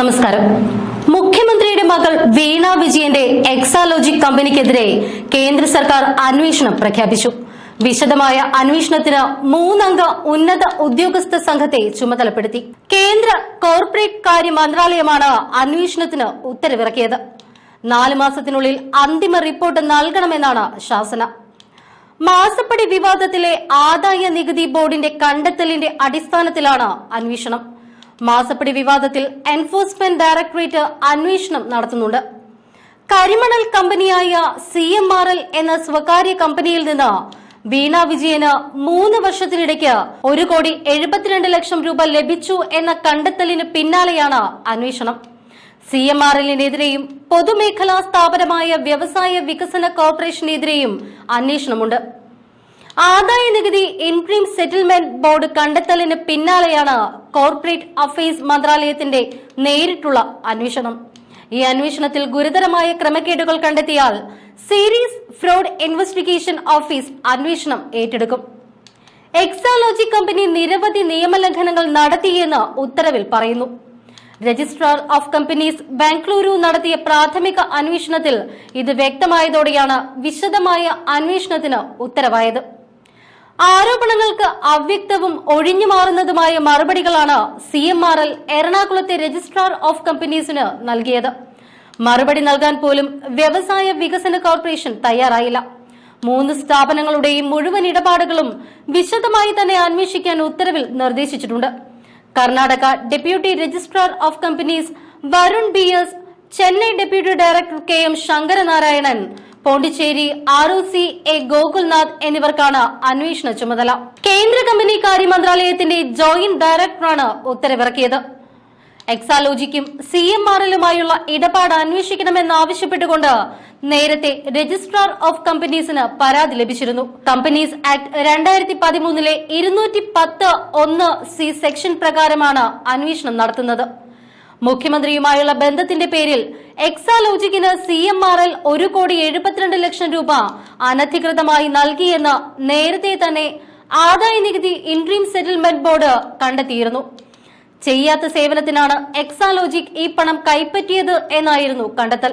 നമസ്കാരം. മുഖ്യമന്ത്രിയുടെ മകൾ വീണ വിജയന്റെ എക്സാലോജിക് കമ്പനിക്കെതിരെ കേന്ദ്ര സർക്കാർ അന്വേഷണം പ്രഖ്യാപിച്ചു. വിശദമായ അന്വേഷണത്തിന് മൂന്നംഗ ഉന്നത ഉദ്യോഗസ്ഥ സംഘത്തെ ചുമതലപ്പെടുത്തി. കേന്ദ്ര കോർപ്പറേറ്റ് കാര്യ മന്ത്രാലയമാണ് അന്വേഷണത്തിന് ഉത്തരവിറക്കിയത്. നാല് മാസത്തിനുള്ളിൽ അന്തിമ റിപ്പോർട്ട് നൽകണമെന്നാണ് ശാസന. മാസപ്പടി വിവാദത്തിലെ ആദായ നികുതി ബോർഡിന്റെ കണ്ടെത്തലിന്റെ അടിസ്ഥാനത്തിലാണ് അന്വേഷണം. മാസപ്പടി വിവാദത്തിൽ എൻഫോഴ്സ്മെന്റ് ഡയറക്ടറേറ്റ് അന്വേഷണം നടത്തുന്നുണ്ട്. കരിമണൽ കമ്പനിയായ സി എം ആർ എൽ എന്ന സ്വകാര്യ കമ്പനിയിൽ നിന്ന് വീണ വിജയന് മൂന്ന് വർഷത്തിനിടയ്ക്ക് ഒരു കോടി എഴുപത്തിരണ്ട് ലക്ഷം രൂപ ലഭിച്ചു എന്ന കണ്ടെത്തലിന് പിന്നാലെയാണ് അന്വേഷണം. സി എം ആർ എല്ലിനെതിരെയും പൊതുമേഖലാ സ്ഥാപനമായ വ്യവസായ വികസന കോർപ്പറേഷനെതിരെയും അന്വേഷണമുണ്ട്. ആദായ നികുതി ഇൻക്രീം സെറ്റിൽമെന്റ് ബോർഡ് കണ്ടെത്തലിന് പിന്നാലെയാണ് കോർപ്പറേറ്റ് അഫയേഴ്സ് മന്ത്രാലയത്തിന്റെ നേരിട്ടുള്ള അന്വേഷണം. ഈ അന്വേഷണത്തിൽ ഗുരുതരമായ ക്രമക്കേടുകൾ കണ്ടെത്തിയാൽ സീരീസ് ഫ്രോഡ് ഇൻവെസ്റ്റിഗേഷൻ ഓഫീസ് അന്വേഷണം ഏറ്റെടുക്കും. എക്സാലോജി കമ്പനി നിരവധി നിയമലംഘനങ്ങൾ നടത്തിയെന്ന് ഉത്തരവിൽ പറയുന്നു. രജിസ്ട്രാർ ഓഫ് കമ്പനീസ് ബാംഗ്ലൂരു നടത്തിയ പ്രാഥമിക അന്വേഷണത്തിൽ ഇത് വ്യക്തമായതോടെയാണ് വിശദമായ അന്വേഷണത്തിന് ഉത്തരവായത്. ആരോപണങ്ങൾക്ക് അവ്യക്തവും ഒഴിഞ്ഞു മാറുന്നതുമായ മറുപടികളാണ് സി എം ആർ എൽ എറണാകുളത്തെ രജിസ്ട്രാർ ഓഫ് കമ്പനീസിന് നൽകിയത്. മറുപടി നൽകാൻ പോലും വ്യവസായ വികസന കോർപ്പറേഷൻ തയ്യാറായില്ല. മൂന്ന് സ്ഥാപനങ്ങളുടെയും മുഴുവൻ ഇടപാടുകളും വിശദമായി തന്നെ അന്വേഷിക്കാൻ ഉത്തരവിൽ നിർദ്ദേശിച്ചിട്ടുണ്ട്. Karnataka deputy registrar of companies Varun B S Chennai deputy director K M Sankaranarayanan Pondicherry R O C A Gokulnath എന്നിവർക്കാണ് അന്വേഷണ ചുമതല. കേന്ദ്ര കമ്പനി കാര്യ മന്ത്രാലയത്തിന്റെ ജോയിന്റ് ഡയറക്ടറാണ് ഉത്തരവിറക്കിയത്. എക്സാലോജിക്കും സി എം ആറിലുമായുള്ള ഇടപാട് അന്വേഷിക്കണമെന്നാവശ്യപ്പെട്ടുകൊണ്ട് നേരത്തെ രജിസ്ട്രാർ ഓഫ് കമ്പനീസിന് പരാതി ലഭിച്ചിരുന്നു. കമ്പനീസ് ആക്ട് രണ്ടായിരത്തി പതിമൂന്നിലെ ഇരുന്നൂറ്റി പത്ത് ഒന്ന് സി സെക്ഷൻ പ്രകാരമാണ് അന്വേഷണം നടത്തുന്നത്. മുഖ്യമന്ത്രിയുമായുള്ള ബന്ധത്തിന്റെ പേരിൽ എക്സാലോജിക്കിന് സി എം ആർ എൽ ഒരു കോടി എഴുപത്തിരണ്ട് ലക്ഷം രൂപ അനധികൃതമായി നൽകിയെന്ന് നേരത്തെ തന്നെ ആദായ നികുതി ഇൻട്രീം സെറ്റിൽമെന്റ് ബോർഡ് കണ്ടെത്തിയിരുന്നു. ചെയ്യാത്ത സേവനത്തിനാണ് എക്സാലോജിക് ഈ പണം കൈപ്പറ്റിയത് എന്നായിരുന്നു കണ്ടെത്തൽ.